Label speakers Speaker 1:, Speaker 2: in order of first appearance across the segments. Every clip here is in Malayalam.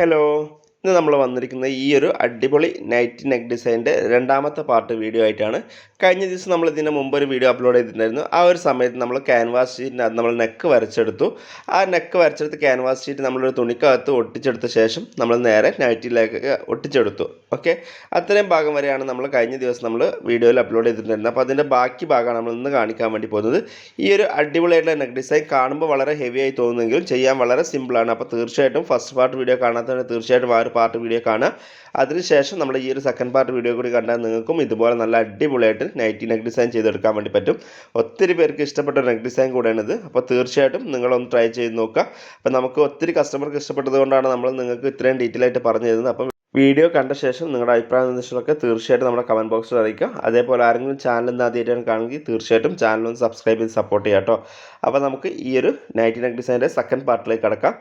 Speaker 1: hello. ഇന്ന് നമ്മൾ വന്നിരിക്കുന്ന ഈ ഒരു അടിപൊളി നൈറ്റ് നെക്ക് ഡിസൈന്റെ രണ്ടാമത്തെ പാർട്ട് വീഡിയോ ആയിട്ടാണ് കഴിഞ്ഞ ദിവസം നമ്മൾ ഇതിന് മുമ്പ് ഒരു വീഡിയോ അപ്ലോഡ് ചെയ്തിട്ടുണ്ടായിരുന്നു. ആ ഒരു സമയത്ത് നമ്മൾ ക്യാൻവാസ് ഷീറ്റിനകത്ത് നമ്മൾ നെക്ക് വരച്ചെടുത്തു. ആ നെക്ക് വരച്ചെടുത്ത് ക്യാൻവാസ് ഷീറ്റ് നമ്മളൊരു തുണിക്കകത്ത് ഒട്ടിച്ചെടുത്ത ശേഷം നമ്മൾ നേരെ നൈറ്റിലേക്ക് ഒട്ടിച്ചെടുത്തു. ഓക്കെ അത്രയും ഭാഗം വരെയാണ് നമ്മൾ കഴിഞ്ഞ ദിവസം നമ്മൾ വീഡിയോയിൽ അപ്ലോഡ് ചെയ്തിട്ടുണ്ടായിരുന്നത്. അപ്പോൾ അതിന്റെ ബാക്കി ഭാഗമാണ് നമ്മൾ ഇന്ന് കാണിക്കാൻ വേണ്ടി പോകുന്നത്. ഈ ഒരു അടിപൊളിയായിട്ടുള്ള നെക്ക് ഡിസൈൻ കാണുമ്പോൾ വളരെ ഹെവി ആയി തോന്നുമെങ്കിലും ചെയ്യാൻ വളരെ സിമ്പിളാണ് അപ്പോൾ തീർച്ചയായിട്ടും ഫസ്റ്റ് പാർട്ട് വീഡിയോ കാണാത്തവരെ തീർച്ചയായിട്ടും ഒരു പാർട്ട് വീഡിയോ കാണുക. അതിനുശേഷം നമ്മൾ ഈ ഒരു സെക്കൻഡ് പാർട്ട് വീഡിയോ കൂടി കണ്ടാൽ നിങ്ങൾക്കും ഇതുപോലെ നല്ല അടിപൊളിയായിട്ട് നൈറ്റി നെക്ക് ഡിസൈൻ ചെയ്തെടുക്കാൻ വേണ്ടി പറ്റും. ഒത്തിരി പേർക്ക് ഇഷ്ടപ്പെട്ട നെക്ക് ഡിസൈൻ കൂടെയാണിത്. അപ്പോൾ തീർച്ചയായിട്ടും നിങ്ങളൊന്ന് ട്രൈ ചെയ്ത് നോക്കുക. അപ്പോൾ നമുക്ക് ഒത്തിരി കസ്റ്റമർക്ക് ഇഷ്ടപ്പെട്ടതുകൊണ്ടാണ് നമ്മൾ നിങ്ങൾക്ക് ഇത്രയും ഡീറ്റെയിൽ ആയിട്ട് പറഞ്ഞു തരുന്നത്. അപ്പം വീഡിയോ കണ്ട ശേഷം നിങ്ങളുടെ അഭിപ്രായ നിർദ്ദേശങ്ങളൊക്കെ തീർച്ചയായിട്ടും നമ്മുടെ കമന്റ് ബോക്സിൽ അറിയിക്കുക. അതേപോലെ ആരെങ്കിലും ചാനൽ ഇന്ന് ആദ്യമായിട്ടാണ് കാണുമെങ്കിൽ തീർച്ചയായിട്ടും ചാനൽ ഒന്ന് സബ്സ്ക്രൈബ് ചെയ്ത് സപ്പോർട്ട് ചെയ്യാം കേട്ടോ. അപ്പോൾ നമുക്ക് ഈ ഒരു നൈറ്റി നെക്ക് ഡിസൈന്റെ സെക്കൻഡ് പാർട്ടിലേക്ക് കടക്കാം.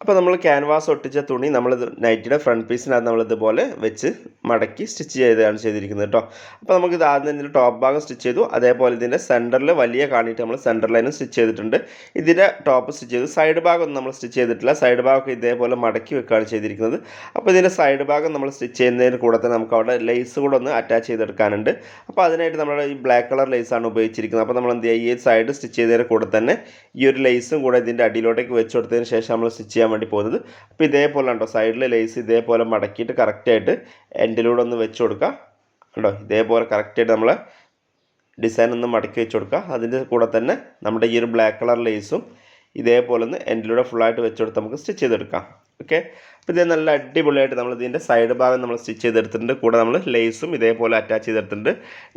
Speaker 1: അപ്പോൾ നമ്മൾ ക്യാൻവാസ് ഒട്ടിച്ച തുണി നമ്മൾ നൈറ്റിയുടെ ഫ്രണ്ട് പീസിനകത്ത് നമ്മൾ ഇതുപോലെ വെച്ച് മടക്കി സ്റ്റിച്ച് ചെയ്താണ് ചെയ്തിരിക്കുന്നത് കേട്ടോ അപ്പോൾ നമുക്കിത് ആദ്യം ഇതിന്റെ ടോപ്പ് ഭാഗം സ്റ്റിച്ച് ചെയ്തു. അതേപോലെ ഇതിന്റെ സെന്ററിൽ വലിയ കാണിയിട്ട് നമ്മൾ സെന്റർ ലൈനും സ്റ്റിച്ച് ചെയ്തിട്ടുണ്ട്. ഇതിന്റെ ടോപ്പ് സ്റ്റിച്ച് ചെയ്തു. സൈഡ് ഭാഗം നമ്മൾ സ്റ്റിച്ച് ചെയ്തിട്ടില്ല. സൈഡ് ഭാഗമൊക്കെ ഇതേപോലെ മടക്കി വെക്കുകയാണ് ചെയ്തിരിക്കുന്നത്. അപ്പോൾ ഇതിന്റെ സൈഡ് ഭാഗം നമ്മൾ സ്റ്റിച്ച് ചെയ്യുന്നതിന് കൂടെ തന്നെ നമുക്ക് അവിടെ ലേസ് കൂടെ ഒന്ന് അറ്റാച്ച് ചെയ്തെടുക്കാനുണ്ട്. അപ്പോൾ അതിനായിട്ട് നമ്മൾ ഈ ബ്ലാക്ക് കളർ ലേസാണ് ഉപയോഗിച്ചിരിക്കുന്നത്. അപ്പോൾ നമ്മൾ എന്ത് ചെയ്യുക ഈ സൈഡ് സ്റ്റിച്ച് ചെയ്തതിന് കൂടെ തന്നെ ഈ ഒരു ലേസും കൂടെ ഇതിന്റെ അടിയിലോട്ടേക്ക് വെച്ച് കൊടുത്തതിന് ശേഷം നമ്മൾ സ്റ്റിച്ച് വേണ്ടി പോകുന്നത്. അപ്പോൾ ഇതേപോലെ ഉണ്ടോ സൈഡിൽ ലേസ് ഇതേപോലെ മടക്കിയിട്ട് കറക്റ്റായിട്ട് എൻഡിലൂടെ ഒന്ന് വെച്ച് കൊടുക്കുക. ഉണ്ടോ ഇതേപോലെ കറക്റ്റായിട്ട് നമ്മൾ ഡിസൈൻ ഒന്ന് മടക്കി വെച്ച് കൊടുക്കുക. അതിന്റെ കൂടെ തന്നെ നമ്മുടെ ഈ ഒരു ബ്ലാക്ക് കളർ ലേസും ഇതേപോലെ ഒന്ന് എൻഡിലൂടെ ഫുള്ളായിട്ട് വെച്ച് കൊടുത്ത് നമുക്ക് സ്റ്റിച്ച് ചെയ്തെടുക്കാം. ഓക്കെ അപ്പോൾ നല്ല അടിപൊളിയായിട്ട് നമ്മൾ ഇതിന്റെ സൈഡ് ഭാഗം നമ്മൾ സ്റ്റിച്ച് ചെയ്തെടുത്തിട്ടുണ്ട്. കൂടെ നമ്മൾ ലേസും ഇതേപോലെ അറ്റാച്ച് ചെയ്തെടുത്തിട്ടുണ്ട്.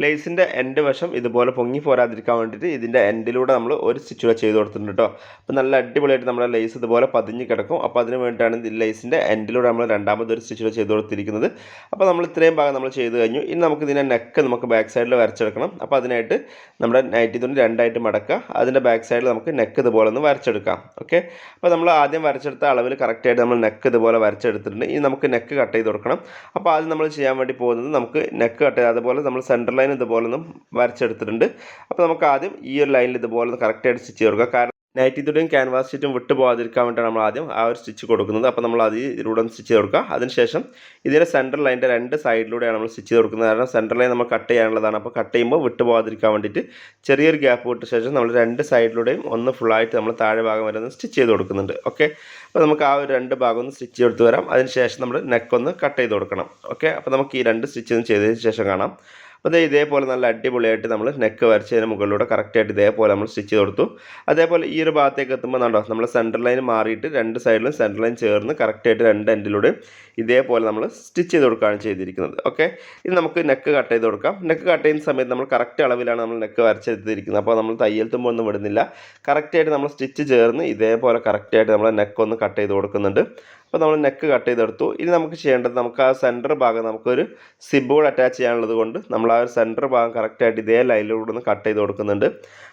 Speaker 1: ലേസിന്റെ എൻഡ് വശം ഇതുപോലെ പൊങ്ങി പോരാതിരിക്കാൻ വേണ്ടിയിട്ട് ഇതിന്റെ എൻഡിലൂടെ നമ്മൾ ഒരു സ്റ്റിച്ച് കൂടെ ചെയ്ത് കൊടുത്തിട്ടുണ്ട് കേട്ടോ അപ്പോൾ നല്ല അടിപൊളിയായിട്ട് നമ്മുടെ ലേസ് ഇതുപോലെ പതിഞ്ഞ് കിടക്കും. അപ്പോൾ അതിന് വേണ്ടിയിട്ടാണ് ഈ ലേസിന്റെ എൻഡിലൂടെ നമ്മൾ രണ്ടാമത് ഒരു സ്റ്റിച്ച് ചെയ്ത് കൊടുത്തിരിക്കുന്നത്. അപ്പോൾ നമ്മൾ ഇത്രയും ഭാഗം നമ്മൾ ചെയ്ത് കഴിഞ്ഞു. ഇനി നമുക്ക് ഇതിന്റെ നെക്ക് നമുക്ക് ബാക്ക് സൈഡിൽ വരച്ചെടുക്കണം. അപ്പോൾ അതിനായിട്ട് നമ്മുടെ നൈറ്റി തുണി രണ്ടായിട്ട് മടക്കുക. അതിന്റെ ബാക്ക് സൈഡിൽ നമുക്ക് നെക്ക് ഇതുപോലെ ഒന്ന് വരച്ചെടുക്കാം. ഓക്കെ അപ്പോൾ നമ്മൾ ആദ്യം വരച്ചെടുത്ത അളവിൽ കറക്റ്റായിട്ട് നമ്മൾ നെക്ക് ഇതുപോലെ വരച്ചെടുത്തിട്ടുണ്ട്. ഇനി നമുക്ക് നെക്ക് കട്ട് ചെയ്ത് കൊടുക്കണം. അപ്പോൾ ആദ്യം നമ്മൾ ചെയ്യാൻ വേണ്ടി പോകുന്നത് നമുക്ക് നെക്ക് കട്ട് ചെയ്ത് അതുപോലെ നമ്മൾ സെന്റർ ലൈൻ ഇതുപോലെ ഒന്നും വരച്ചെടുത്തിട്ടുണ്ട്. അപ്പോൾ നമുക്ക് ആദ്യം ഈ ഒരു ലൈനിൽ ഇതുപോലെ കറക്റ്റായിട്ട് സ്റ്റിച്ച് കൊടുക്കുക. കാരണം നൈറ്റി തുടിയും ക്യാൻവാസ് ഷീറ്റും വിട്ടു പോകാതിരിക്കാൻ വേണ്ടിയാണ് നമ്മൾ ആദ്യം ആ ഒരു സ്റ്റിച്ച് കൊടുക്കുന്നത്. അപ്പോൾ നമ്മൾ അത് ഇതിലൂടെ സ്റ്റിച്ച് കൊടുക്കുക. അതിനുശേഷം ഇതിന്റെ സെന്റർ ലൈന്റെ രണ്ട് സൈഡിലൂടെയാണ് നമ്മൾ സ്റ്റിച്ച് കൊടുക്കുന്നത്. കാരണം സെന്റർ ലൈൻ നമ്മൾ കട്ട് ചെയ്യാനുള്ളതാണ്. അപ്പോൾ കട്ട് ചെയ്യുമ്പോൾ വിട്ടു പോകാതിരിക്കാൻ വേണ്ടിയിട്ട് ചെറിയൊരു ഗ്യാപ്പ് വിട്ട ശേഷം നമ്മൾ രണ്ട് സൈഡിലൂടെയും ഒന്ന് ഫുള്ളായിട്ട് നമ്മൾ താഴെ ഭാഗം വരെ ഒന്ന് സ്റ്റിച്ച് ചെയ്ത് കൊടുക്കുന്നുണ്ട്. ഓക്കെ അപ്പോൾ നമുക്ക് ആ ഒരു രണ്ട് ഭാഗം ഒന്ന് സ്റ്റിച്ച് കൊടുത്ത് വരാം. അതിനുശേഷം നമ്മൾ നെക്ക് ഒന്ന് കട്ട് ചെയ്ത് കൊടുക്കണം. ഓക്കെ അപ്പോൾ നമുക്ക് ഈ രണ്ട് സ്റ്റിച്ച് ചെയ്തതിന് ശേഷം കാണാം. അപ്പോൾ ദേ ഇതേപോലെ നല്ല അടിപൊളിയായിട്ട് നമ്മൾ നെക്ക് വരച്ചതിന് മുകളിലൂടെ കറക്റ്റായിട്ട് ഇതേപോലെ നമ്മൾ സ്റ്റിച്ച് കൊടുത്തു. അതേപോലെ ഈ ഒരു ഭാഗത്തേക്ക് എത്തുമ്പോൾ കണ്ടോ നമ്മൾ സെന്റർ ലൈൻ മാറിയിട്ട് രണ്ട് സൈഡിലും സെന്റർ ലൈൻ ചേർന്ന് കറക്റ്റായിട്ട് രണ്ട് എൻഡിലൂടെ ഇതേപോലെ നമ്മൾ സ്റ്റിച്ച് ചെയ്ത് കൊടുക്കുകയാണ് ചെയ്തിരിക്കുന്നത്. ഓക്കെ ഇത് നമുക്ക് നെക്ക് കട്ട് ചെയ്ത് കൊടുക്കാം. നെക്ക് കട്ട് ചെയ്യുന്ന സമയത്ത് നമ്മൾ കറക്റ്റ് അളവിലാണ് നമ്മൾ നെക്ക് വരച്ചെടുത്തിരിക്കുന്നത്. അപ്പോൾ നമ്മൾ തയ്യൽ തുമ്പ് ഒന്നും വിടുന്നില്ല. കറക്റ്റായിട്ട് നമ്മൾ സ്റ്റിച്ച് ചേർന്ന് ഇതേപോലെ കറക്റ്റായിട്ട് നമ്മൾ നെക്ക് ഒന്ന് കട്ട് ചെയ്ത് കൊടുക്കുന്നുണ്ട്. അപ്പോൾ നമ്മൾ നെക്ക് കട്ട് ചെയ്തെടുത്തു. ഇനി നമുക്ക് ചെയ്യേണ്ടത് നമുക്ക് ആ സെന്റർ ഭാഗം നമുക്കൊരു സിബോർഡ് അറ്റാച്ച് ചെയ്യാനുള്ളത് കൊണ്ട് നമ്മൾ ആ ഒരു സെന്റർ ഭാഗം കറക്റ്റായിട്ട് ഇതേ ലൈനിലൂടെ ഒന്ന് കട്ട് ചെയ്ത് കൊടുക്കുന്നുണ്ട്.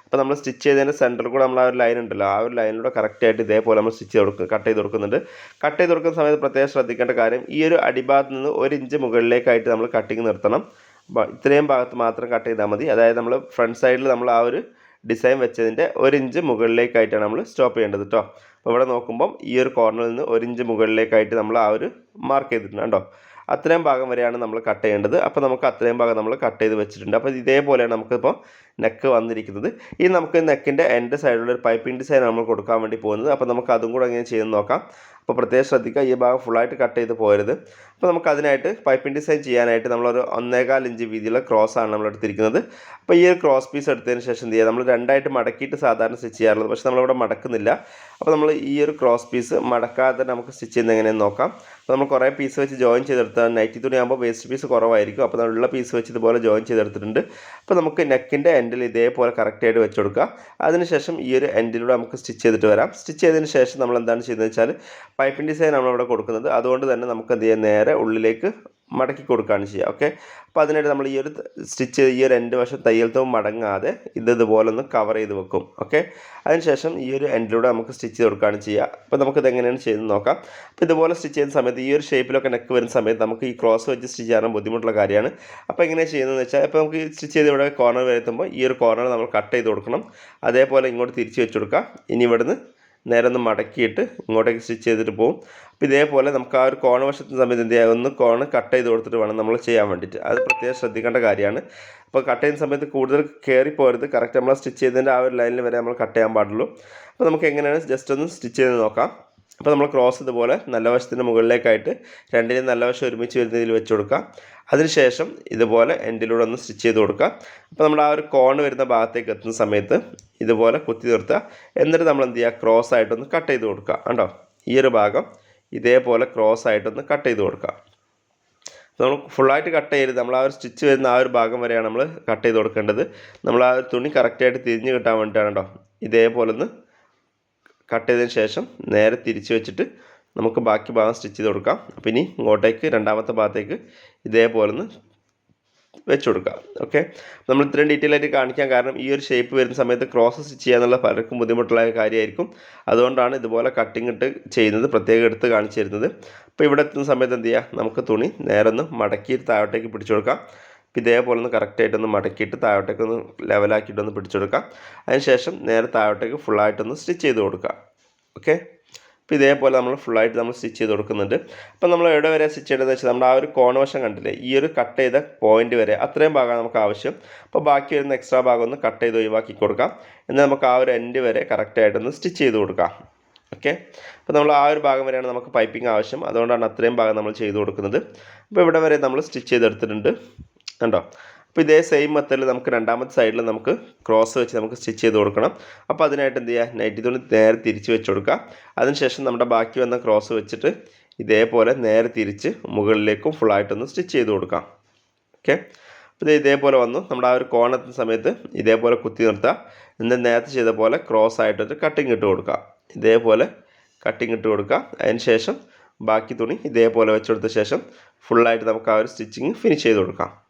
Speaker 1: അപ്പോൾ നമ്മൾ സ്റ്റിച്ച് ചെയ്തതിന്റെ സെന്ററിൽ കൂടെ നമ്മൾ ആ ഒരു ലൈൻ ഉണ്ടല്ലോ ആ ഒരു ലൈനിലൂടെ കറക്റ്റായിട്ട് ഇതേപോലെ നമ്മൾ സ്റ്റിച്ച് കൊടുക്കുക കട്ട് ചെയ്ത് കൊടുക്കുന്നുണ്ട്. കട്ട് ചെയ്ത് കൊടുക്കുന്ന സമയത്ത് പ്രത്യേകം ശ്രദ്ധിക്കേണ്ട കാര്യം ഈ ഒരു അടിഭാഗത്ത് നിന്ന് ഒരു ഇഞ്ച് മുകളിലേക്കായിട്ട് നമ്മൾ കട്ടിങ് നിർത്തണം. ഇത്രയും ഭാഗത്ത് മാത്രം കട്ട് ചെയ്താൽ മതി. അതായത് നമ്മൾ ഫ്രണ്ട് സൈഡിൽ നമ്മൾ ആ ഒരു ഡിസൈൻ വെച്ചതിന്റെ ഒരു ഇഞ്ച് മുകളിലേക്കായിട്ടാണ് നമ്മൾ സ്റ്റോപ്പ് ചെയ്യേണ്ടത് കേട്ടോ അപ്പോൾ ഇവിടെ നോക്കുമ്പം ഈ ഒരു കോർണറിൽ നിന്ന് ഒരു ഇഞ്ച് മുകളിലേക്കായിട്ട് നമ്മൾ ആ ഒരു മാർക്ക് ചെയ്തിട്ടുണ്ട് കേട്ടോ അത്രയും ഭാഗം വരെയാണ് നമ്മൾ കട്ട് ചെയ്യേണ്ടത്. അപ്പോൾ നമുക്ക് അത്രയും ഭാഗം നമ്മൾ കട്ട് ചെയ്ത് വെച്ചിട്ടുണ്ട്. അപ്പോൾ ഇതേപോലെയാണ് നമുക്കിപ്പോൾ നെക്ക് വന്നിരിക്കുന്നത്. ഇനി നമുക്ക് നെക്കിന്റെ എന്റെ സൈഡിലുള്ള ഒരു പൈപ്പിംഗ് ഡിസൈൻ നമ്മൾ കൊടുക്കാൻ വേണ്ടി പോകുന്നത്. അപ്പോൾ നമുക്ക് അതും കൂടെ എങ്ങനെ ചെയ്ത് നോക്കാം. അപ്പോൾ പ്രത്യേകം ശ്രദ്ധിക്കുക ഈ ഭാഗം ഫുള്ളായിട്ട് കട്ട് ചെയ്ത് പോരുത് അപ്പോൾ നമുക്ക് അതിനായിട്ട് പൈപ്പിംഗ് ഡിസൈൻ ചെയ്യാനായിട്ട് നമ്മളൊരു ഒന്നേകാൽ ഇഞ്ച് വീതിയുള്ള ക്രോസ് ആണ് നമ്മൾ എടുത്തിരിക്കുന്നത്. അപ്പോൾ ഈ ഒരു ക്രോസ് പീസ് എടുത്തതിന് ശേഷം എന്ത് ചെയ്യുക നമ്മൾ രണ്ടായിട്ട് മടക്കിയിട്ട് സാധാരണ സ്റ്റിച്ച് ചെയ്യാറുള്ളത് പക്ഷേ നമ്മളിവിടെ മടക്കുന്നില്ല. അപ്പോൾ നമ്മൾ ഈ ഒരു ക്രോസ് പീസ് മടക്കാതെ നമുക്ക് സ്റ്റിച്ച് ചെയ്യുന്നത് എങ്ങനെയെന്ന് നോക്കാം. അപ്പോൾ നമ്മൾ കുറേ പീസ് വെച്ച് ജോയിൻ ചെയ്തെടുത്താൽ നൈറ്റി തുണിയാകുമ്പോൾ വേസ്റ്റ് പീസ് കുറവായിരിക്കും. അപ്പോൾ നമ്മളുള്ള പീസ് വെച്ച് ഇതുപോലെ ജോയിൻ ചെയ്തെടുത്തിട്ടുണ്ട്. അപ്പോൾ നമുക്ക് നെക്കിന്റെ എൻഡിൽ ഇതേപോലെ കറക്റ്റായിട്ട് വെച്ച് കൊടുക്കുക അതിനുശേഷം ഈ ഒരു എൻഡിലൂടെ നമുക്ക് സ്റ്റിച്ച് ചെയ്തിട്ട് വരാം. സ്റ്റിച്ച് ചെയ്തതിന് ശേഷം നമ്മൾ എന്താണ് ചെയ്യുന്നത് വെച്ചാൽ പൈപ്പിംഗ് ഡിസൈൻ നമ്മളിവിടെ കൊടുക്കുന്നത്. അതുകൊണ്ട് തന്നെ നമുക്ക് എന്ത് ചെയ്യാം? നേരെ ഉള്ളിലേക്ക് മടക്കി കൊടുക്കുകയാണ് ചെയ്യുക. ഓക്കെ അപ്പോൾ അതിനായിട്ട് നമ്മൾ ഈ ഒരു സ്റ്റിച്ച് ഈ ഒരു എൻഡ് വശം തയ്യൽത്തവും മടങ്ങാതെ ഇത് ഇതുപോലെ ഒന്ന് കവർ ചെയ്ത് വെക്കും. ഓക്കെ അതിനുശേഷം ഈ ഒരു എൻഡിലൂടെ നമുക്ക് സ്റ്റിച്ച് ചെയ്ത് കൊടുക്കുകയാണ് ചെയ്യുക. അപ്പോൾ നമുക്കിത് എങ്ങനെയാണ് ചെയ്ത് നോക്കാം. അപ്പോൾ ഇതുപോലെ സ്റ്റിച്ച് ചെയ്യുന്ന സമയത്ത് ഈ ഒരു ഷേപ്പിലൊക്കെ നെക്ക് വരുന്ന സമയത്ത് നമുക്ക് ഈ ക്രോസ് വെച്ച് സ്റ്റിച്ച് ചെയ്യാൻ ബുദ്ധിമുട്ടുള്ള കാര്യമാണ്. അപ്പോൾ എങ്ങനെയാണ് ചെയ്യുന്നതെന്ന് വെച്ചാൽ ഇപ്പോൾ നമുക്ക് സ്റ്റിച്ച് ചെയ്ത് ഇവിടെ കോർണർ വരുത്തുമ്പോൾ ഈ ഒരു കോർണർ നമ്മൾ കട്ട് ചെയ്ത് കൊടുക്കണം. അതേപോലെ ഇങ്ങോട്ട് തിരിച്ച് വെച്ച് കൊടുക്കുക. ഇനി ഇവിടുന്ന് നേരെ ഒന്ന് മടക്കിയിട്ട് ഇങ്ങോട്ടേക്ക് സ്റ്റിച്ച് ചെയ്തിട്ട് പോകും അപ്പോൾ ഇതേപോലെ നമുക്ക് ആ ഒരു കോണ വശത്തിന് സമയത്ത് എന്ത് ചെയ്യാം? ഒന്ന് കോണ് കട്ട് ചെയ്ത് കൊടുത്തിട്ട് വേണം നമ്മൾ ചെയ്യാൻ വേണ്ടിയിട്ട്. അത് പ്രത്യേകം ശ്രദ്ധിക്കേണ്ട കാര്യമാണ്. അപ്പോൾ കട്ട് ചെയ്യുന്ന സമയത്ത് കൂടുതൽ കയറി പോരുത്. കറക്റ്റ് നമ്മൾ സ്റ്റിച്ച് ചെയ്തതിന്റെ ആ ഒരു ലൈനിൽ വരെ നമ്മൾ കട്ട് ചെയ്യാൻ പാടുള്ളൂ. അപ്പോൾ നമുക്ക് എങ്ങനെയാണ്? ജസ്റ്റ് ഒന്ന് സ്റ്റിച്ച് ചെയ്ത് നോക്കാം. അപ്പോൾ നമ്മൾ ക്രോസ് ഇതുപോലെ നല്ല വശത്തിന്റെ മുകളിലേക്കായിട്ട് രണ്ടിനും നല്ല വശം ഒരുമിച്ച് വരുന്ന രീതിയിൽ വെച്ച് കൊടുക്കുക അതിനുശേഷം ഇതുപോലെ എൻഡിലൂടെ ഒന്ന് സ്റ്റിച്ച് ചെയ്ത് കൊടുക്കുക അപ്പോൾ നമ്മൾ ആ ഒരു കോൺ വരുന്ന ഭാഗത്തേക്ക് എത്തുന്ന സമയത്ത് ഇതുപോലെ കുത്തി നിർത്തുക. എന്നിട്ട് നമ്മൾ എന്ത് ചെയ്യുക? ക്രോസ് ആയിട്ടൊന്ന് കട്ട് ചെയ്ത് കൊടുക്കുക. കണ്ടോ? ഈ ഒരു ഭാഗം ഇതേപോലെ ക്രോസ് ആയിട്ടൊന്ന് കട്ട് ചെയ്ത് കൊടുക്കുക. നമ്മൾ ഫുള്ളായിട്ട് കട്ട് ചെയ്യരുത്. നമ്മൾ ആ ഒരു സ്റ്റിച്ച് വരുന്ന ആ ഒരു ഭാഗം വരെയാണ് നമ്മൾ കട്ട് ചെയ്ത് കൊടുക്കേണ്ടത്. നമ്മൾ ആ ഒരു തുണി കറക്റ്റായിട്ട് തിരിഞ്ഞ് കിട്ടാൻ വേണ്ടിയിട്ടാണ് കേട്ടോ. ഇതേപോലെ ഒന്ന് കട്ട് ചെയ്തതിന് ശേഷം നേരെ തിരിച്ച് വെച്ചിട്ട് നമുക്ക് ബാക്കി ഭാഗം സ്റ്റിച്ച് ചെയ്ത് കൊടുക്കാം. അപ്പോൾ ഇനി ഇങ്ങോട്ടേക്ക് രണ്ടാമത്തെ ഭാഗത്തേക്ക് ഇതേപോലെ ഒന്ന് വെച്ച് കൊടുക്കാം. ഓക്കെ നമ്മൾ ഇത്രയും ഡീറ്റെയിൽ ആയിട്ട് കാണിക്കാൻ കാരണം ഈ ഒരു ഷേപ്പ് വരുന്ന സമയത്ത് ക്രോസ് സ്റ്റിച്ച് ചെയ്യാന്നുള്ള പലർക്കും ബുദ്ധിമുട്ടുള്ള കാര്യമായിരിക്കും. അതുകൊണ്ടാണ് ഇതുപോലെ കട്ടിങ് ഇട്ട് ചെയ്യുന്നത് പ്രത്യേകം എടുത്ത് കാണിച്ചു തരുന്നത്. അപ്പോൾ ഇവിടെ എത്തുന്ന സമയത്ത് എന്ത് ചെയ്യുക നമുക്ക് തുണി നേരെ ഒന്ന് മടക്കി താഴോട്ടേക്ക് പിടിച്ചു കൊടുക്കാം. ഇതേപോലെ ഒന്ന് കറക്റ്റായിട്ടൊന്ന് മടക്കിയിട്ട് താഴോട്ടേക്ക് ഒന്ന് ലെവലാക്കിയിട്ടൊന്ന് പിടിച്ചെടുക്കാം. അതിനുശേഷം നേരെ താഴോട്ടേക്ക് ഫുള്ളായിട്ടൊന്ന് സ്റ്റിച്ച് ചെയ്ത് കൊടുക്കുക ഓക്കെ? അപ്പോൾ ഇതേപോലെ നമ്മൾ ഫുള്ളായിട്ട് നമ്മൾ സ്റ്റിച്ച് ചെയ്ത് കൊടുക്കുന്നുണ്ട്. അപ്പോൾ നമ്മൾ എവിടെ വരെ സ്റ്റിച്ച് ചെയ്തതെന്ന് വെച്ചാൽ നമ്മുടെ ആ ഒരു കോണവശം കണ്ടില്ലേ? ഈ ഒരു കട്ട് ചെയ്ത പോയിന്റ് വരെ അത്രയും ഭാഗമാണ് നമുക്ക് ആവശ്യം. അപ്പോൾ ബാക്കി വരുന്ന എക്സ്ട്രാ ഭാഗം ഒന്ന് കട്ട് ചെയ്ത് ഒഴിവാക്കി കൊടുക്കാം. എന്നാൽ നമുക്ക് ആ ഒരു എൻഡ് വരെ കറക്റ്റായിട്ടൊന്ന് സ്റ്റിച്ച് ചെയ്ത് കൊടുക്കാം. ഓക്കെ? അപ്പോൾ നമ്മൾ ആ ഒരു ഭാഗം വരെയാണ് നമുക്ക് പൈപ്പിംഗ് ആവശ്യം. അതുകൊണ്ടാണ് അത്രയും ഭാഗം നമ്മൾ ചെയ്ത് കൊടുക്കുന്നത്. അപ്പോൾ ഇവിടെ വരെ നമ്മൾ സ്റ്റിച്ച് ചെയ്തെടുത്തിട്ടുണ്ട്. കണ്ടോ? അപ്പോൾ ഇതേ സെയിം മെത്തേഡിൽ നമുക്ക് രണ്ടാമത്തെ സൈഡിൽ നമുക്ക് ക്രോസ് വെച്ച് നമുക്ക് സ്റ്റിച്ച് ചെയ്ത് കൊടുക്കണം. അപ്പോൾ അതിനായിട്ട് എന്ത് ചെയ്യുക? നൈറ്റി തുണി നേരെ തിരിച്ച് വെച്ച് കൊടുക്കുക. അതിനുശേഷം നമ്മുടെ ബാക്കി വന്ന ക്രോസ് വെച്ചിട്ട് ഇതേപോലെ നേരെ തിരിച്ച് മുകളിലേക്കും ഫുള്ളായിട്ടൊന്ന് സ്റ്റിച്ച് ചെയ്ത് കൊടുക്കാം. ഓക്കെ അപ്പോൾ ഇത് ഇതേപോലെ വന്നു. നമ്മുടെ ആ ഒരു കോണെത്തുന്ന സമയത്ത് ഇതേപോലെ കുത്തി നിർത്തുക. എന്നിട്ട് നേരത്തെ ചെയ്ത പോലെ ക്രോസ് ആയിട്ടൊരു കട്ടിങ് ഇട്ട് കൊടുക്കുക. ഇതേപോലെ കട്ടിങ് ഇട്ട് കൊടുക്കുക. അതിന് ശേഷം ബാക്കി തുണി ഇതേപോലെ വെച്ചെടുത്ത ശേഷം ഫുള്ളായിട്ട് നമുക്ക് ആ ഒരു സ്റ്റിച്ചിങ് ഫിനിഷ് ചെയ്ത് കൊടുക്കാം.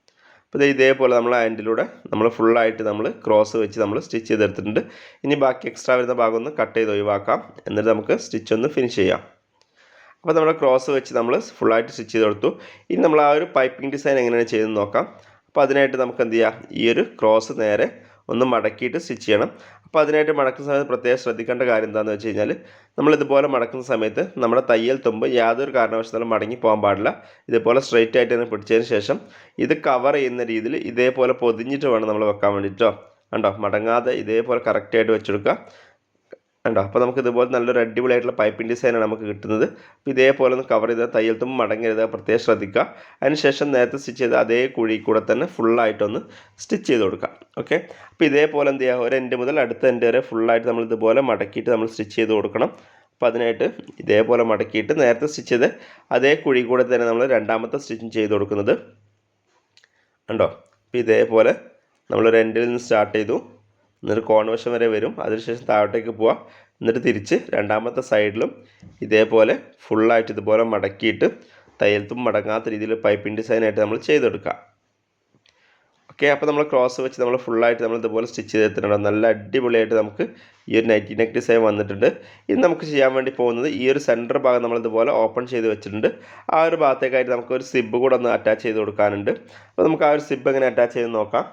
Speaker 1: അപ്പോൾ ഇത് ഇതേപോലെ നമ്മൾ ആൻഡിലൂടെ നമ്മൾ ഫുള്ളായിട്ട് നമ്മൾ ക്രോസ് വെച്ച് നമ്മൾ സ്റ്റിച്ച് ചെയ്തെടുത്തിട്ടുണ്ട്. ഇനി ബാക്കി എക്സ്ട്രാ വരുന്ന ഭാഗം ഒന്ന് കട്ട് ചെയ്ത് ഒഴിവാക്കാം. എന്നിട്ട് നമുക്ക് സ്റ്റിച്ച് ഒന്ന് ഫിനിഷ് ചെയ്യാം. അപ്പോൾ നമ്മൾ ക്രോസ് വെച്ച് നമ്മൾ ഫുള്ളായിട്ട് സ്റ്റിച്ച് ചെയ്ത് കൊടുത്തു. ഇനി നമ്മൾ ആ ഒരു പൈപ്പിംഗ് ഡിസൈൻ എങ്ങനെയാണ് ചെയ്തെന്ന് നോക്കാം. അപ്പോൾ അതിനായിട്ട് നമുക്ക് എന്ത് ചെയ്യാം? ഈ ഒരു ക്രോസ് നേരെ ഒന്ന് മടക്കിയിട്ട് സ്റ്റിച്ച് ചെയ്യണം. അപ്പോൾ അതിനായിട്ട് മടക്കുന്ന സമയത്ത് പ്രത്യേകം ശ്രദ്ധിക്കേണ്ട കാര്യം എന്താണെന്ന് വെച്ച് കഴിഞ്ഞാൽ നമ്മൾ ഇതുപോലെ മടക്കുന്ന സമയത്ത് നമ്മുടെ തയ്യൽ തുമ്പ് യാതൊരു കാരണവശാലും മടങ്ങി പോകാൻ പാടില്ല. ഇതുപോലെ സ്ട്രെയിറ്റ് ആയിട്ട് തന്നെ പിടിച്ചതിന് ശേഷം ഇത് കവർ ചെയ്യുന്ന രീതിയിൽ ഇതേപോലെ പൊതിഞ്ഞിട്ട് വേണം നമ്മൾ വെക്കാൻ വേണ്ടിയിട്ടോ കണ്ടോ? മടങ്ങാതെ ഇതേപോലെ കറക്റ്റായിട്ട് വെച്ചെടുക്കുക. കണ്ടോ? അപ്പോൾ നമുക്ക് ഇതുപോലെ നല്ലൊരു അടിപൊളിയായിട്ടുള്ള പൈപ്പിംഗ് ഡിസൈനാണ് നമുക്ക് കിട്ടുന്നത്. അപ്പോൾ ഇതേപോലെ ഒന്ന് കവർ ചെയ്ത് തയ്യൽ തുമ്പ് മടങ്ങരുത് പ്രത്യേകം ശ്രദ്ധിക്കുക. അതിനുശേഷം നേരത്തെ സ്റ്റിച്ച് ചെയ്ത അതേ കുഴി കൂടെ തന്നെ ഫുള്ളായിട്ടൊന്ന് സ്റ്റിച്ച് ചെയ്ത് കൊടുക്കുക. ഓക്കെ അപ്പോൾ ഇതേപോലെ എന്ത് ചെയ്യുക? ഒരു എൻഡ് മുതൽ അടുത്ത എൻഡ് വരെ ഫുള്ളായിട്ട് നമ്മൾ ഇതുപോലെ മടക്കിയിട്ട് നമ്മൾ സ്റ്റിച്ച് ചെയ്ത് കൊടുക്കണം. അപ്പോൾ അതിനായിട്ട് ഇതേപോലെ മടക്കിയിട്ട് നേരത്തെ സ്റ്റിച്ച് ചെയ്ത് അതേ കുഴി കൂടെ തന്നെ നമ്മൾ രണ്ടാമത്തെ സ്റ്റിച്ചിങ് ചെയ്ത് കൊടുക്കുന്നത്. കണ്ടോ? അപ്പോൾ ഇതേപോലെ നമ്മളൊരു എൻഡിൽ നിന്ന് സ്റ്റാർട്ട് ചെയ്തു. എന്നിട്ട് കോൺവശം വരെ വരും. അതിനുശേഷം താഴോട്ടേക്ക് പോവാം. എന്നിട്ട് തിരിച്ച് രണ്ടാമത്തെ സൈഡിലും ഇതേപോലെ ഫുള്ളായിട്ട് ഇതുപോലെ മടക്കിയിട്ട് തയ്യൽത്തും മടങ്ങാത്ത രീതിയിൽ പൈപ്പിംഗ് ഡിസൈനായിട്ട് നമ്മൾ ചെയ്തെടുക്കുക ഓക്കെ അപ്പോൾ നമ്മൾ ക്രോസ് വെച്ച് നമ്മൾ ഫുള്ളായിട്ട് നമ്മൾ ഇതുപോലെ സ്റ്റിച്ച് ചെയ്തെടുത്തിട്ടുണ്ട് നല്ല അടിപൊളിയായിട്ട് നമുക്ക് ഈ ഒരു നൈറ്റി നെക്ക് ഡിസൈൻ വന്നിട്ടുണ്ട്. ഇത് നമുക്ക് ചെയ്യാൻ വേണ്ടി പോകുന്നത് ഈ ഒരു സെന്റർ ഭാഗം നമ്മൾ ഇതുപോലെ ഓപ്പൺ ചെയ്ത് വെച്ചിട്ടുണ്ട്. ആ ഒരു ഭാഗത്തേക്കായിട്ട് നമുക്ക് ഒരു സിബ് കൂടെ ഒന്ന് അറ്റാച്ച് ചെയ്ത് കൊടുക്കാനുണ്ട്. അപ്പോൾ നമുക്ക് ആ ഒരു സിബ് എങ്ങനെ അറ്റാച്ച് ചെയ്ത് നോക്കാം.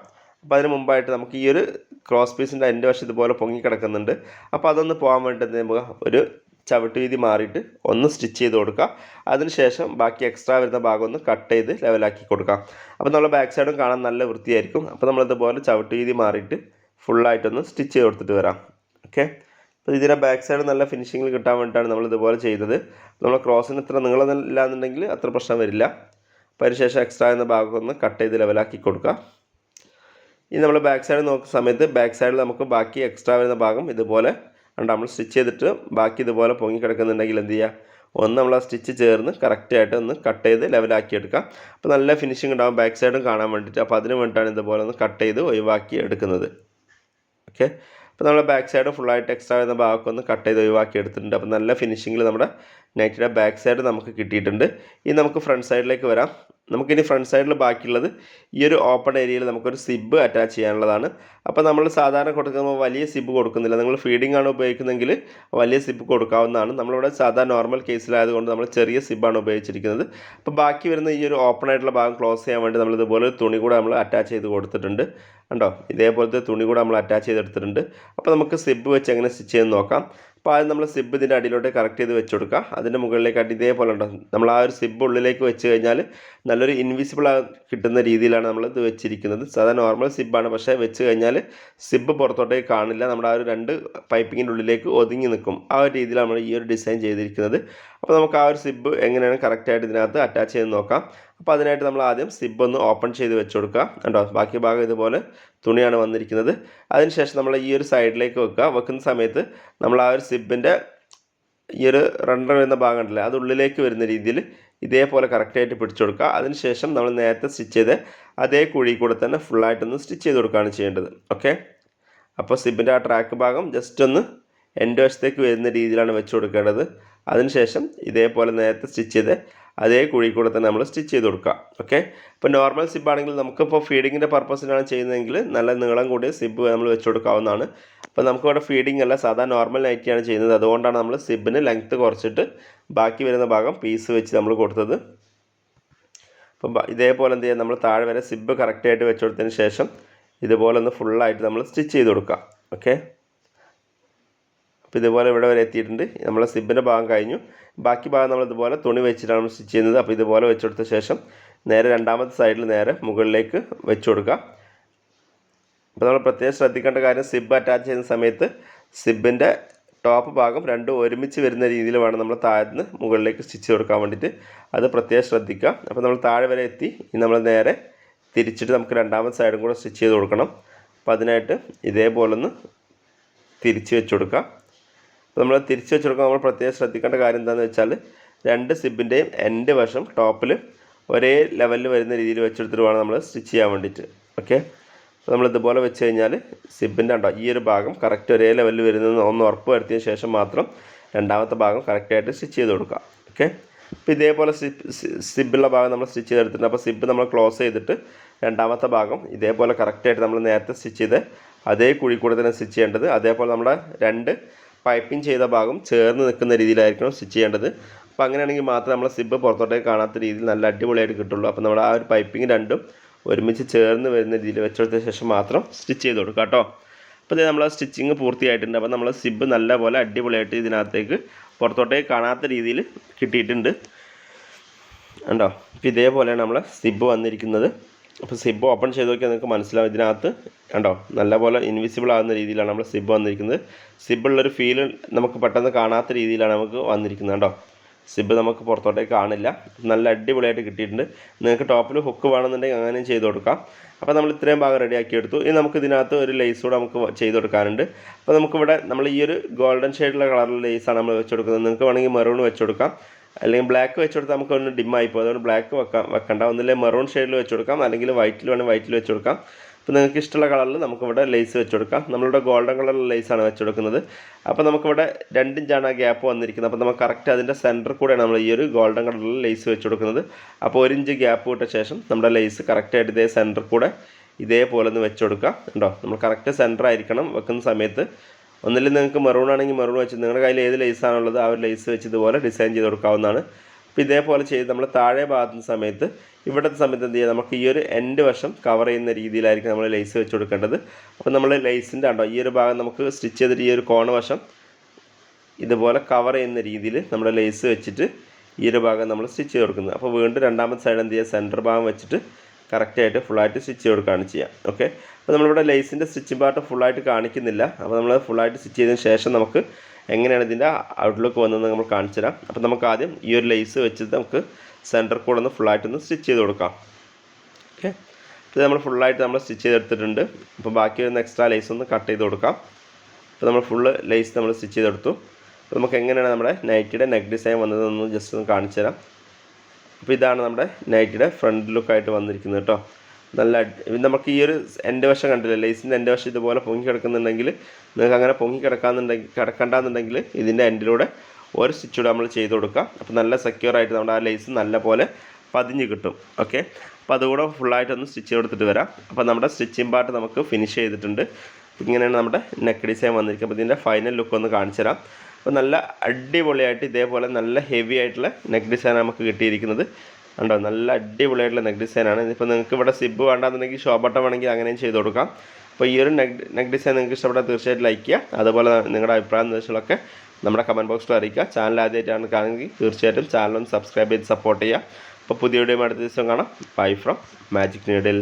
Speaker 1: അപ്പോൾ അതിന് മുമ്പായിട്ട് നമുക്ക് ഈ ഒരു ക്രോസ് പീസിന്റെ എന്റെ വശം ഇതുപോലെ പൊങ്ങി കിടക്കുന്നുണ്ട്. അപ്പോൾ അതൊന്ന് പോകാൻ വേണ്ടി നമുക്ക് ഒരു ചവിട്ട് വീതി മാറിയിട്ട് ഒന്ന് സ്റ്റിച്ച് ചെയ്ത് കൊടുക്കുക. അതിനുശേഷം ബാക്കി എക്സ്ട്രാ വരുന്ന ഭാഗം ഒന്ന് കട്ട് ചെയ്ത് ലെവലാക്കി കൊടുക്കാം അപ്പോൾ നമ്മൾ ബാക്ക് സൈഡും കാണാൻ നല്ല വൃത്തിയായിരിക്കും. അപ്പോൾ നമ്മളിതുപോലെ ചവിട്ട് വീതി മാറിയിട്ട് ഫുള്ളായിട്ടൊന്ന് സ്റ്റിച്ച് ചെയ്ത് കൊടുത്തിട്ട് വരാം. ഓക്കെ? അപ്പോൾ ഇതിന്റെ ബാക്ക് സൈഡ് നല്ല ഫിനിഷിങ്ങിൽ കിട്ടാൻ വേണ്ടിയിട്ടാണ് നമ്മളിതുപോലെ ചെയ്തത്. നമ്മൾ ക്രോസിന് ഇത്ര നീളമില്ല എന്നുണ്ടെങ്കിൽ അത്ര പ്രശ്നം വരില്ല. അപ്പോൾ അതിനുശേഷം എക്സ്ട്രാ എന്ന ഭാഗം ഒന്ന് കട്ട് ചെയ്ത് ലെവലാക്കി കൊടുക്കുക. ഇനി നമ്മൾ ബാക്ക് സൈഡ് നോക്കുന്ന സമയത്ത് ബാക്ക് സൈഡിൽ നമുക്ക് ബാക്കി എക്സ്ട്രാ വരുന്ന ഭാഗം ഇതുപോലെ ഉണ്ട് നമ്മൾ സ്റ്റിച്ച് ചെയ്തിട്ട് ബാക്കി ഇതുപോലെ പൊങ്ങി കിടക്കുന്നുണ്ടെങ്കിൽ എന്ത് ചെയ്യുക ഒന്ന് നമ്മൾ ആ സ്റ്റിച്ച് ചേർന്ന് കറക്റ്റായിട്ട് ഒന്ന് കട്ട് ചെയ്ത് ലെവലാക്കി എടുക്കാം. അപ്പോൾ നല്ല ഫിനിഷിംഗ് ഉണ്ടാകും ബാക്ക് സൈഡും കാണാൻ വേണ്ടിയിട്ട്. അപ്പോൾ അതിന് വേണ്ടിയിട്ടാണ് ഇതുപോലെ ഒന്ന് കട്ട് ചെയ്ത് ഒഴിവാക്കി എടുക്കുന്നത്. ഓക്കെ അപ്പോൾ നമ്മൾ ബാക്ക് സൈഡ് ഫുള്ളായിട്ട് എക്സ്ട്രാ വരുന്ന ഭാഗമൊക്കെ ഒന്ന് കട്ട് ചെയ്ത് ഒഴിവാക്കി എടുത്തിട്ടുണ്ട്. അപ്പോൾ നല്ല ഫിനിഷിങ്ങിൽ നമ്മുടെ നൈറ്റിയുടെ ബാക്ക് സൈഡ് നമുക്ക് കിട്ടിയിട്ടുണ്ട്. ഇനി നമുക്ക് ഫ്രണ്ട് സൈഡിലേക്ക് വരാം. നമുക്കിനി ഫ്രണ്ട് സൈഡിൽ ബാക്കിയുള്ളത് ഈ ഒരു ഓപ്പൺ ഏരിയയിൽ നമുക്കൊരു സിബ് അറ്റാച്ച് ചെയ്യാനുള്ളതാണ്. അപ്പോൾ നമ്മൾ സാധാരണ കൊടുക്കുമ്പോൾ വലിയ സിബ് കൊടുക്കുന്നില്ല. നിങ്ങൾ ഫീഡിംഗ് ആണ് ഉപയോഗിക്കുന്നതെങ്കിൽ വലിയ സിബ് കൊടുക്കാവുന്നതാണ്. നമ്മളിവിടെ സാധാരണ നോർമൽ കേസിലായതുകൊണ്ട് നമ്മൾ ചെറിയ സിബാണ് ഉപയോഗിച്ചിരിക്കുന്നത്. അപ്പോൾ ബാക്കി വരുന്ന ഈ ഒരു ഓപ്പൺ ആയിട്ടുള്ള ഭാഗം ക്ലോസ് ചെയ്യാൻ വേണ്ടി നമ്മൾ ഇതുപോലെ തുണി കൂടെ നമ്മൾ അറ്റാച്ച് ചെയ്ത് കൊടുത്തിട്ടുണ്ട്. കണ്ടോ? ഇതേപോലത്തെ തുണി കൂടെ നമ്മൾ അറ്റാച്ച് ചെയ്തെടുത്തിട്ടുണ്ട്. അപ്പോൾ നമുക്ക് സിബ് വെച്ച് എങ്ങനെ സ്റ്റിച്ച് ചെയ്ത് നോക്കാം. അപ്പോൾ ആദ്യം നമ്മൾ സിബ് ഇതിന്റെ അടിയിലോട്ട് കറക്റ്റ് ചെയ്ത് വെച്ച് കൊടുക്കുക അതിന്റെ മുകളിലേക്കായിട്ട് ഇതേപോലെ ഉണ്ടാകും നമ്മൾ ആ ഒരു സിബ് ഉള്ളിലേക്ക് വെച്ച് കഴിഞ്ഞാൽ നല്ലൊരു ഇൻവിസിബിൾ കിട്ടുന്ന രീതിയിലാണ് നമ്മൾ ഇത് വെച്ചിരിക്കുന്നത്. സാധാരണ നോർമൽ സിബാണ് പക്ഷേ വെച്ച് കഴിഞ്ഞാൽ സിബ് പുറത്തോട്ടേക്ക് കാണില്ല. നമ്മുടെ ആ ഒരു രണ്ട് പൈപ്പിങ്ങിന്റെ ഉള്ളിലേക്ക് ഒതുങ്ങി നിൽക്കും ആ ഒരു രീതിയിലാണ് നമ്മൾ ഈ ഒരു ഡിസൈൻ ചെയ്തിരിക്കുന്നത്. അപ്പോൾ നമുക്ക് ആ ഒരു സിബ് എങ്ങനെയാണ് കറക്റ്റായിട്ട് ഇതിനകത്ത് അറ്റാച്ച് ചെയ്ത് നോക്കാം. അപ്പോൾ അതിനായിട്ട് നമ്മൾ ആദ്യം സിബ് ഒന്ന് ഓപ്പൺ ചെയ്ത് വെച്ച് കൊടുക്കുക. കണ്ടോ? ബാക്കി ഭാഗം ഇതുപോലെ തുണിയാണ് വന്നിരിക്കുന്നത്. അതിനുശേഷം നമ്മൾ ഈ ഒരു സൈഡിലേക്ക് വെക്കുക. വെക്കുന്ന സമയത്ത് നമ്മൾ ആ ഒരു സിബിന്റെ ഈ ഒരു റണ്ണർ വരുന്ന ഭാഗം ഉണ്ടല്ലേ അത് ഉള്ളിലേക്ക് വരുന്ന രീതിയിൽ ഇതേപോലെ കറക്റ്റായിട്ട് പിടിച്ചു കൊടുക്കുക. അതിനുശേഷം നമ്മൾ നേരത്തെ സ്റ്റിച്ച് ചെയ്ത് അതേ കുഴി കൂടെ തന്നെ ഫുള്ളായിട്ടൊന്ന് സ്റ്റിച്ച് ചെയ്ത് കൊടുക്കുകയാണ് ചെയ്യേണ്ടത്. ഓക്കെ അപ്പോൾ സിബിന്റെ ആ ട്രാക്ക് ഭാഗം ജസ്റ്റ് ഒന്ന് എന്റെ വശത്തേക്ക് വരുന്ന രീതിയിലാണ് വെച്ച് കൊടുക്കേണ്ടത്. അതിനുശേഷം ഇതേപോലെ നേരത്തെ സ്റ്റിച്ച് ചെയ്ത് അതേ കുഴി കൂടെ തന്നെ നമ്മൾ സ്റ്റിച്ച് ചെയ്ത് കൊടുക്കുക. ഓക്കെ ഇപ്പോൾ നോർമൽ സിബ് ആണെങ്കിൽ നമുക്കിപ്പോൾ ഫീഡിങ്ങിന്റെ പർപ്പസിനാണ് ചെയ്യുന്നതെങ്കിൽ നല്ല നീളം കൂടിയ സിബ് നമ്മൾ വെച്ച് കൊടുക്കാവുന്നതാണ്. അപ്പോൾ നമുക്കിവിടെ ഫീഡിംഗ് അല്ല സാധാ നോർമൽ നൈറ്റിയാണ് ചെയ്യുന്നത്. അതുകൊണ്ടാണ് നമ്മൾ സിബിന് ലെങ്ത്ത് കുറച്ചിട്ട് ബാക്കി വരുന്ന ഭാഗം പീസ് വെച്ച് നമ്മൾ കൊടുത്തത്. അപ്പം ഇതേപോലെ എന്ത് ചെയ്യുക നമ്മൾ താഴെ വരെ സിബ് കറക്റ്റായിട്ട് വെച്ച് കൊടുത്തതിന് ശേഷം ഇതുപോലെ ഒന്ന് ഫുള്ളായിട്ട് നമ്മൾ സ്റ്റിച്ച് ചെയ്ത് കൊടുക്കുക. ഓക്കെ അപ്പോൾ ഇതുപോലെ ഇവിടെ വരെ എത്തിയിട്ടുണ്ട്. നമ്മളെ സിബിന്റെ ഭാഗം കഴിഞ്ഞു. ബാക്കി ഭാഗം നമ്മൾ ഇതുപോലെ തുണി വെച്ചിട്ടാണ് സ്റ്റിച്ച് ചെയ്യുന്നത്. അപ്പോൾ ഇതുപോലെ വെച്ചെടുത്ത ശേഷം നേരെ രണ്ടാമത്തെ സൈഡിൽ നേരെ മുകളിലേക്ക് വെച്ച് കൊടുക്കുക അപ്പോൾ നമ്മൾ പ്രത്യേകം ശ്രദ്ധിക്കേണ്ട കാര്യം സിബ് അറ്റാച്ച് ചെയ്യുന്ന സമയത്ത് സിബിന്റെ ടോപ്പ് ഭാഗം രണ്ടും ഒരുമിച്ച് വരുന്ന രീതിയിൽ വേണം നമ്മൾ താഴ്ന്ന് മുകളിലേക്ക് സ്റ്റിച്ച് കൊടുക്കാൻ വേണ്ടിയിട്ട് അത് പ്രത്യേകം ശ്രദ്ധിക്കുക. അപ്പോൾ നമ്മൾ താഴെ വരെ എത്തി. നമ്മൾ നേരെ തിരിച്ചിട്ട് നമുക്ക് രണ്ടാമത്തെ സൈഡും കൂടെ സ്റ്റിച്ച് ചെയ്ത് കൊടുക്കണം. അപ്പോൾ അതിനായിട്ട് ഇതേപോലെ ഒന്ന് തിരിച്ച് വെച്ച് അപ്പോൾ നമ്മൾ തിരിച്ച് വെച്ച് കൊടുക്കുമ്പോൾ നമ്മൾ പ്രത്യേകം ശ്രദ്ധിക്കേണ്ട കാര്യം എന്താണെന്ന് വെച്ചാൽ രണ്ട് സിബിന്റെയും എൻഡ് വശം ടോപ്പിൽ ഒരേ ലെവലിൽ വരുന്ന രീതിയിൽ വെച്ചെടുത്തിട്ട് വേണം നമ്മൾ സ്റ്റിച്ച് ചെയ്യാൻ വേണ്ടിയിട്ട്. ഓക്കെ? നമ്മൾ ഇതുപോലെ വെച്ച് കഴിഞ്ഞാൽ സിബിന്റെ ഉണ്ടോ ഈ ഒരു ഭാഗം കറക്റ്റ് ഒരേ ലെവലിൽ വരുന്നത് ഒന്ന് ഉറപ്പ് വരുത്തിയ ശേഷം മാത്രം രണ്ടാമത്തെ ഭാഗം കറക്റ്റായിട്ട് സ്റ്റിച്ച് ചെയ്ത് കൊടുക്കുക. ഓക്കെ? അപ്പോൾ ഇതേപോലെ സിബ് സിബുള്ള ഭാഗം നമ്മൾ സ്റ്റിച്ച് ചെയ്തെടുത്തിട്ടുണ്ട്. അപ്പോൾ സിബ് നമ്മൾ ക്ലോസ് ചെയ്തിട്ട് രണ്ടാമത്തെ ഭാഗം ഇതേപോലെ കറക്റ്റായിട്ട് നമ്മൾ നേരത്തെ സ്റ്റിച്ച് ചെയ്ത് അതേ കുഴി കൂടെ തന്നെ സ്റ്റിച്ച് ചെയ്യേണ്ടത്. അതേപോലെ നമ്മുടെ രണ്ട് പൈപ്പിംഗ് ചെയ്ത ഭാഗം ചേർന്ന് നിൽക്കുന്ന രീതിയിലായിരിക്കണം സ്റ്റിച്ച് ചെയ്യേണ്ടത്. അപ്പോൾ അങ്ങനെയാണെങ്കിൽ മാത്രമേ നമ്മൾ സിബ് പുറത്തോട്ടേക്ക് കാണാത്ത രീതിയിൽ നല്ല അടിപൊളിയായിട്ട് കിട്ടുള്ളൂ. അപ്പോൾ നമ്മൾ ആ ഒരു പൈപ്പിംഗ് രണ്ടും ഒരുമിച്ച് ചേർന്ന് വരുന്ന രീതിയിൽ വെച്ചെടുത്ത ശേഷം മാത്രം സ്റ്റിച്ച് ചെയ്ത് കൊടുക്കുക കേട്ടോ. അപ്പോൾ ഇത് നമ്മൾ സ്റ്റിച്ചിങ് പൂർത്തിയായിട്ടുണ്ട്. അപ്പോൾ നമ്മൾ സിബ് നല്ലപോലെ അടിപൊളിയായിട്ട് ഇതിനകത്തേക്ക് പുറത്തോട്ടേക്ക് കാണാത്ത രീതിയിൽ കിട്ടിയിട്ടുണ്ട്. ഉണ്ടോ ഇതേപോലെയാണ് നമ്മൾ സിബ് വന്നിരിക്കുന്നത്. അപ്പോൾ സിബ് ഓപ്പൺ ചെയ്ത് നോക്കിയാൽ നിങ്ങൾക്ക് മനസ്സിലാവും ഇതിനകത്ത് കണ്ടോ? നല്ലപോലെ ഇൻവിസിബിൾ ആകുന്ന രീതിയിലാണ് നമ്മൾ സിബ് വന്നിരിക്കുന്നത്. സിബുള്ളൊരു ഫീൽ നമുക്ക് പെട്ടെന്ന് കാണാത്ത രീതിയിലാണ് നമുക്ക് വന്നിരിക്കുന്നത് കേട്ടോ സിബ് നമുക്ക് പുറത്തോട്ടേക്ക് കാണില്ല. നല്ല അടിപൊളിയായിട്ട് കിട്ടിയിട്ടുണ്ട്. നിങ്ങൾക്ക് ടോപ്പിൽ ഹുക്ക് വേണമെന്നുണ്ടെങ്കിൽ അങ്ങനെയും ചെയ്ത് കൊടുക്കാം. അപ്പോൾ നമ്മൾ ഇത്രയും ഭാഗം റെഡിയാക്കി എടുത്തു. ഇനി നമുക്ക് ഇതിനകത്ത് ഒരു ലേസ് കൂടെ നമുക്ക് ചെയ്ത് കൊടുക്കാനുണ്ട്. അപ്പോൾ നമുക്കിവിടെ നമ്മൾ ഈ ഒരു ഗോൾഡൻ ഷെയ്ഡുള്ള കളറിലുള്ള ലേസാണ് നമ്മൾ വെച്ച് കൊടുക്കുന്നത്. നിങ്ങൾക്ക് വേണമെങ്കിൽ മെറൂൺ വെച്ച് കൊടുക്കാം. അല്ലെങ്കിൽ ബ്ലാക്ക് വെച്ച് കൊടുത്താൽ നമുക്ക് ഒന്ന് ഡിമ്മായി പോകും. അതുകൊണ്ട് ബ്ലാക്ക് വെക്കാം. വെക്കണ്ട. ഒന്നില്ലേ മെറൂൺ ഷെയ്ഡിൽ വെച്ച് കൊടുക്കാം. അല്ലെങ്കിൽ വൈറ്റിൽ വേണമെങ്കിൽ വൈറ്റിൽ വെച്ച് കൊടുക്കാം. അപ്പോൾ നിങ്ങൾക്ക് ഇഷ്ടമുള്ള കളറിൽ നമുക്കിവിടെ ലേസ് വെച്ച് കൊടുക്കാം. നമ്മളിവിടെ ഗോൾഡൻ കളറിലുള്ള ലേസാണ് വെച്ച് കൊടുക്കുന്നത്. അപ്പോൾ നമുക്കിവിടെ രണ്ടിഞ്ചാണ് ആ ഗ്യാപ്പ് വന്നിരിക്കുന്നത്. അപ്പോൾ നമുക്ക് കറക്റ്റ് അതിന്റെ സെന്റർ കൂടെയാണ് നമ്മൾ ഈ ഒരു ഗോൾഡൻ കളറിൽ ലേസ് വെച്ച് കൊടുക്കുന്നത്. അപ്പോൾ ഒരു ഇഞ്ച് ഗ്യാപ്പ് വിട്ട ശേഷം നമ്മുടെ ലേസ് കറക്റ്റായിട്ട് ഇതേ സെന്റർ കൂടെ ഇതേപോലെ ഒന്ന് വെച്ച് കൊടുക്കുക ഉണ്ടോ നമ്മൾ കറക്റ്റ് സെന്റർ ആയിരിക്കണം വെക്കുന്ന സമയത്ത്. ഒന്നിൽ നിങ്ങൾക്ക് മെറൂൺ ആണെങ്കിൽ മെറൂൺ വെച്ച് നിങ്ങളുടെ കയ്യിൽ ഏത് ലേസ് ആണുള്ളത് ആ ഒരു ലേസ് വെച്ച് ഇതുപോലെ ഡിസൈൻ ചെയ്ത് കൊടുക്കാവുന്നതാണ്. അപ്പോൾ ഇതേപോലെ ചെയ്ത് നമ്മൾ താഴെ ഭാഗത്തുന്ന സമയത്ത് ഇവിടുത്തെ സമയത്ത് എന്ത് ചെയ്യുക നമുക്ക് ഈ ഒരു എൻഡ് വശം കവർ ചെയ്യുന്ന രീതിയിലായിരിക്കും നമ്മൾ ലേസ് വെച്ച് കൊടുക്കേണ്ടത്. അപ്പോൾ നമ്മൾ ലേസിന്റെ ഉണ്ടോ ഈ ഒരു ഭാഗം നമുക്ക് സ്റ്റിച്ച് ചെയ്തിട്ട് ഈ ഒരു കോണ വശം ഇതുപോലെ കവർ ചെയ്യുന്ന രീതിയിൽ നമ്മൾ ലേസ് വെച്ചിട്ട് ഈ ഒരു ഭാഗം നമ്മൾ സ്റ്റിച്ച് ചെയ്ത് കൊടുക്കുന്നത് അപ്പോൾ വീണ്ടും രണ്ടാമത്തെ സൈഡ് എന്ത് ചെയ്യുക? സെന്റർ ഭാഗം വെച്ചിട്ട് കറക്റ്റായിട്ട് ഫുള്ളായിട്ട് സ്റ്റിച്ച് ചെയ്ത് കൊടുക്കുകയാണ് ചെയ്യുക. ഓക്കെ അപ്പോൾ നമ്മളിവിടെ ലേസിന്റെ സ്റ്റിച്ചിങ് പാർട്ട് ഫുള്ളായിട്ട് കാണിക്കുന്നില്ല. അപ്പോൾ നമ്മൾ ഫുള്ളായിട്ട് സ്റ്റിച്ച് ചെയ്തതിന് ശേഷം നമുക്ക് എങ്ങനെയാണ് ഇതിന്റെ ഔട്ട്ലുക്ക് വന്നതെന്ന് നമ്മൾ കാണിച്ചു തരാം. അപ്പോൾ നമുക്ക് ആദ്യം ഈ ഒരു ലേസ് വെച്ചിട്ട് നമുക്ക് സെന്റർ കൂടെ ഒന്ന് ഫുള്ളായിട്ടൊന്ന് സ്റ്റിച്ച് ചെയ്ത് കൊടുക്കാം. ഓക്കെ ഇത് നമ്മൾ ഫുള്ളായിട്ട് നമ്മൾ സ്റ്റിച്ച് ചെയ്തെടുത്തിട്ടുണ്ട്. അപ്പോൾ ബാക്കി വരുന്ന എക്സ്ട്രാ ലേസ് ഒന്ന് കട്ട് ചെയ്ത് കൊടുക്കാം. അപ്പോൾ നമ്മൾ ഫുള്ള് ലേസ് നമ്മൾ സ്റ്റിച്ച് ചെയ്തെടുത്തു. അപ്പോൾ നമുക്ക് എങ്ങനെയാണ് നമ്മുടെ നൈറ്റിയുടെ നെക്ക് ഡിസൈൻ വന്നതെന്ന് ജസ്റ്റ് ഒന്ന് കാണിച്ചു തരാം. അപ്പോൾ ഇതാണ് നമ്മുടെ നൈറ്റിയുടെ ഫ്രണ്ട് ലുക്കായിട്ട് വന്നിരിക്കുന്നത് കേട്ടോ. നല്ല നമുക്ക് ഈ ഒരു എന്റെ വശം കണ്ടില്ല? ലേസിന്റെ എന്റെ വശം ഇതുപോലെ പൊങ്ങി കിടക്കുന്നുണ്ടെങ്കിൽ നിങ്ങൾക്ക് അങ്ങനെ പൊങ്ങി കിടക്കാന്നുണ്ടെങ്കിൽ കിടക്കണ്ടെന്നുണ്ടെങ്കിൽ ഇതിന്റെ എൻഡിലൂടെ ഒരു സ്റ്റിച്ച് കൂടെ നമ്മൾ ചെയ്ത് കൊടുക്കാം. അപ്പോൾ നല്ല സെക്യൂർ ആയിട്ട് നമ്മുടെ ആ ലേസ് നല്ല പോലെ പതിഞ്ഞ് കിട്ടും. ഓക്കെ അപ്പോൾ അതുകൂടെ ഫുള്ളായിട്ടൊന്ന് സ്റ്റിച്ച് കൊടുത്തിട്ട് വരാം. അപ്പോൾ നമ്മുടെ സ്റ്റിച്ചിങ് പാർട്ട് നമുക്ക് ഫിനിഷ് ചെയ്തിട്ടുണ്ട്. ഇങ്ങനെയാണ് നമ്മുടെ നെക്ക് ഡിസൈൻ വന്നിരിക്കുക അപ്പോൾ ഇതിന്റെ ഫൈനൽ ലുക്ക് ഒന്ന് കാണിച്ചു തരാം. അപ്പോൾ നല്ല അടിപൊളിയായിട്ട് ഇതേപോലെ നല്ല ഹെവി ആയിട്ടുള്ള നെക്ക് ഡിസൈൻ നമുക്ക് കിട്ടിയിരിക്കുന്നത്. ഉണ്ടോ നല്ല അടിപൊളിയായിട്ടുള്ള നെക്ക് ഡിസൈനാണ് ഇതിപ്പോൾ നിങ്ങൾക്ക് ഇവിടെ സിബ് വേണ്ടാന്നുണ്ടെങ്കിൽ ഷോബട്ടം വേണമെങ്കിൽ അങ്ങനെയും ചെയ്ത് കൊടുക്കാം. അപ്പോൾ ഈ ഒരു നെക് നെക്ക് ഡിസൈൻ നിങ്ങൾക്ക് ഇഷ്ടപ്പെട്ടാൽ തീർച്ചയായിട്ടും ലൈക്ക് ചെയ്യുക. അതുപോലെ നിങ്ങളുടെ അഭിപ്രായം നിർദ്ദേശങ്ങളൊക്കെ നമ്മുടെ കമന്റ് ബോക്സിൽ അറിയിക്കുക. ചാനൽ ആദ്യമായിട്ടാണ് കാണുമെങ്കിൽ തീർച്ചയായിട്ടും ചാനലും സബ്സ്ക്രൈബ് ചെയ്ത് സപ്പോർട്ട് ചെയ്യുക. അപ്പോൾ പുതിയ വീഡിയോ അടുത്ത ദിവസം കാണാം. Bye from magic needle